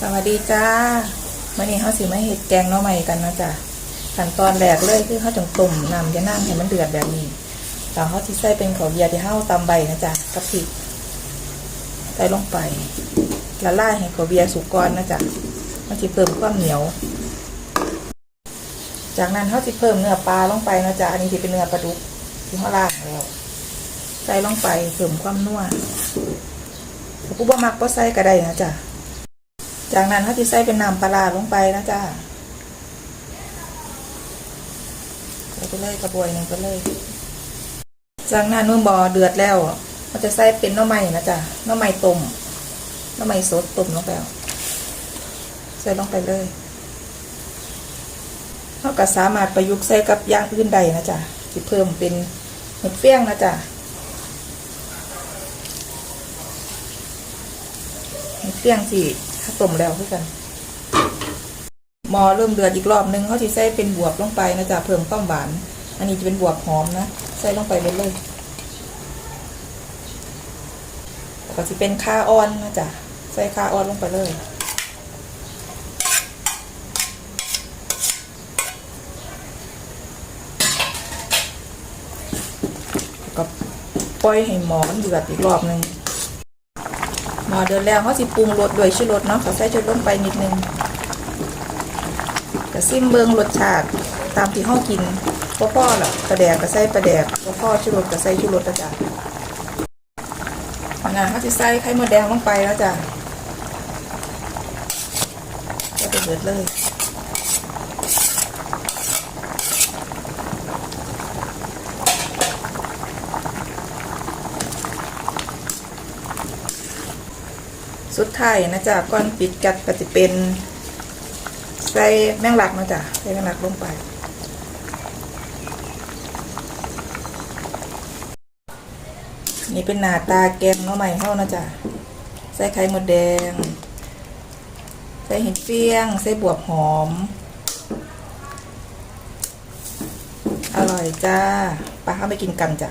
สวัสดีจ้าวันนี้เขาสิมาเห็ดแกงน้อใหม่กันนะจ๊ะขั้นตอนแรกเลยคือเขาจงต้มน้ำยะนั่งให้มันเดือดแบบนี้แล้วเขาที่ใส่เป็นข้าวเบียร์ที่เขาตำใบนะจ๊ะกะปิใส่ลงไปละลายให้ข้าวเบียร์สุกก่อนนะจ๊ะมันจะเพิ่มความเหนียว จากนั้นเขาจะเพิ่มเนื้อปลาลงไปนะจ๊ะอันนี้จะเป็นเนื้อปลาดุกที่เขาล่างแล้ว ใส่ลงไปเพิ่มความนัวถ้าผู้บ่มักก็ใส่ก็ได้นะจ๊ะ จากนั้นเขาจะใส่เป็นน้ำปลาลงไปนะจ๊ะใส่ไปเลยกระบวยหนึ่งไปเลย จากนั้นเมื่อบอเดือดแล้วเขาจะใส่เป็นน้ำใหม่นะจ๊ะน้ำใหม่ต้มน้ำใหม่สดต้มลงไปใส่ลงไปเลยเขาก็สามารถประยุกต์ใส่กับย่างอื่นใดนะจ๊ะที่เพิ่มเป็นเห็ดเฟี้ยงนะจ๊ะเห็ดเฟี้ยงที่ ถ้าต้มแล้วคือกันหมอเริ่มเดือดอีกรอบนึงเขาจะใส่เป็นบวบลงไปนะจ๊ะเพิ่มความหวาน อันนี้จะเป็นบวบหอมนะใส่ลงไปเลยเลยก็จะเป็นข้าอ่อนนะจ๊ะใส่ข้าอ่อนลงไปเลยก็ปล่อยให้หมอมันเดือดอีกรอบหนึ่ง หมอเดินแล้วเขาสิปรุงรสด้วยชิรสเนาะเขาใส่ชิรสลงไปนิดนึงก็ซิมเบิงรสชาติตามที่ห้องกินพ่อพ่อละกระแดกก็ใส่กระแดกพ่อพ่อชิรสก็ใส่ชิรสนะจ๊ะงานเขาจะใส่ไข่มดแดงลงไปแล้วจ้ะก็จะเดือดเลย สุดท้ายนะจ๊ะก่อนปิดกัดก็จะเป็น ใส่แมงลักนะจ๊ะใส่แมงลักลงไปนี่เป็นหน้าตาแกงน้อใหม่เข้านะจ๊ะใส่ไข่หมดแดง ใส่เห็ดเฟี้ยง ใส่บวบหอม อร่อยจ้าไปเข้าไปกินกันจ้ะ